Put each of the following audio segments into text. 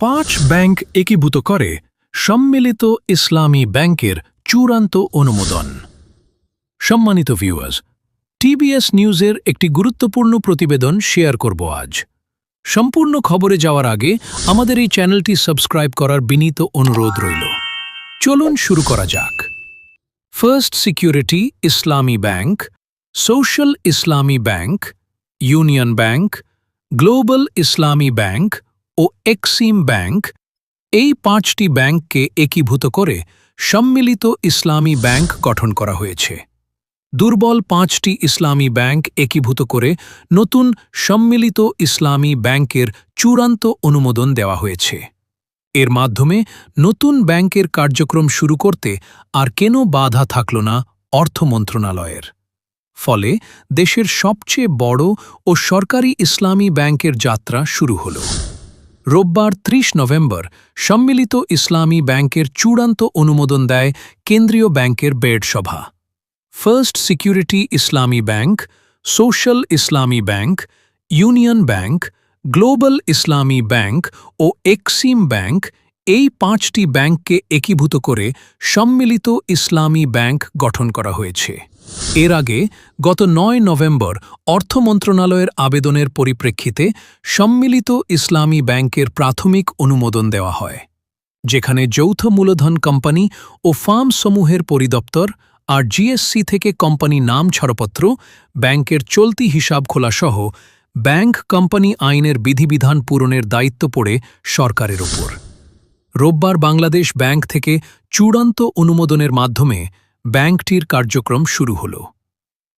পাঁচ ব্যাংক একীভূত করে সম্মিলিত ইসলামী ব্যাংকের চূড়ান্ত অনুমোদন। সম্মানিত ভিউয়ার্স টিবিএস নিউজের একটি গুরুত্বপূর্ণ প্রতিবেদন শেয়ার করব আজ। সম্পূর্ণ খবরে যাওয়ার আগে আমাদের এই চ্যানেলটি সাবস্ক্রাইব করার বিনীত অনুরোধ রইল। চলুন শুরু করা যাক। First security Islami bank social Islami bank union bank global Islami bank ও এক্সিম ব্যাংক এই পাঁচটি ব্যাংককে একীভূত করে সম্মিলিত ইসলামী ব্যাংক গঠন করা হয়েছে। দুর্বল পাঁচটি ইসলামী ব্যাংক একীভূত করে নতুন সম্মিলিত ইসলামী ব্যাংকের চূড়ান্ত অনুমোদন দেওয়া হয়েছে। এর মাধ্যমে নতুন ব্যাংকের কার্যক্রম শুরু করতে আর কেন বাধা থাকল না অর্থ মন্ত্রণালয়ের। ফলে দেশের সবচেয়ে বড় ও সরকারি ইসলামী ব্যাংকের যাত্রা শুরু হল। রোববার ৩০ নভেম্বর সম্মিলিত ইসলামী ব্যাংকের চূড়ান্ত অনুমোদন দেয় কেন্দ্রীয় ব্যাংকের বেড সভা। First security Islami bank, social Islami bank, union bank, global Islami bank ও এক্সিম ব্যাংক এই পাঁচটি ব্যাংককে একীভূত করে সম্মিলিত ইসলামী ব্যাংক গঠন করা হয়েছে। এর আগে গত নয় নভেম্বর অর্থ মন্ত্রণালয়ের আবেদনের পরিপ্রেক্ষিতে সম্মিলিত ইসলামী ব্যাংকের প্রাথমিক অনুমোদন দেওয়া হয়, যেখানে যৌথ মূলধন কোম্পানি ও ফার্ম সমূহের পরিদপ্তর আর জিএসসি থেকে কোম্পানি নাম ছাড়পত্র, ব্যাংকের চলতি হিসাব খোলাসহ ব্যাংক কোম্পানি আইনের বিধিবিধান পূরণের দায়িত্ব পড়ে সরকারের ওপর রোববার বাংলাদেশ ব্যাংক থেকে চূড়ান্ত অনুমোদনের মাধ্যমে ব্যাংকটির কার্যক্রম শুরু হল।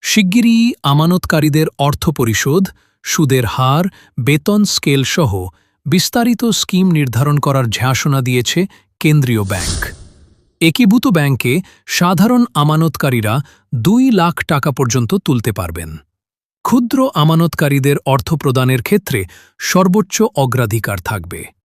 শিগগিরই আমানতকারীদের অর্থ পরিশোধ, সুদের হার, বেতন স্কেল সহ বিস্তারিত স্কিম নির্ধারণ করার ঝাঁসনা দিয়েছে কেন্দ্রীয় ব্যাংক। একীভূত ব্যাংকে সাধারণ আমানতকারীরা দুই লাখ টাকা পর্যন্ত তুলতে পারবেন। ক্ষুদ্র আমানতকারীদের অর্থ প্রদানের ক্ষেত্রে সর্বোচ্চ অগ্রাধিকার থাকবে।